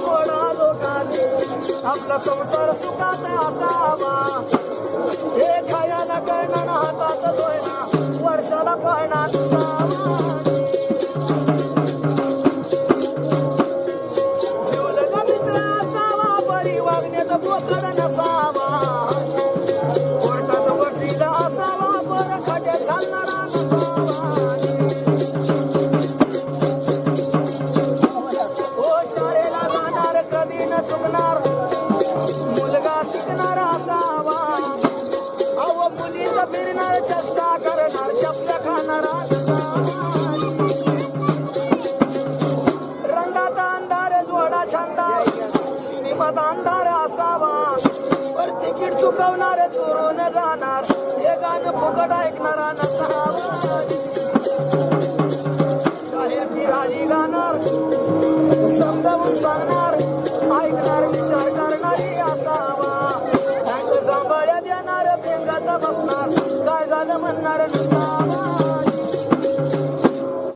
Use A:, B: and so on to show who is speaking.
A: गोडा हो, लोकात आपला संसार सुखात असावा. हे खायाला कळणार हातात दोयना वर्षाला पळणार कधी न चुकणार मुलगा शिकणार असावा अव मुलीत फिरणार चेष्टा करणार शब्द खाणार रंगात अंधार जोडा छंदार सिनेमात अंधार असावा. पर तिकीट चुकवणार चोरून जाणार हे गाणं फुकट ऐकणारा नसावा शाहीर ऐकणार विचार करणारी असावा. सांभाळ्या देणार प्रेंगात बसणार. काय झालं म्हणणार नसावा.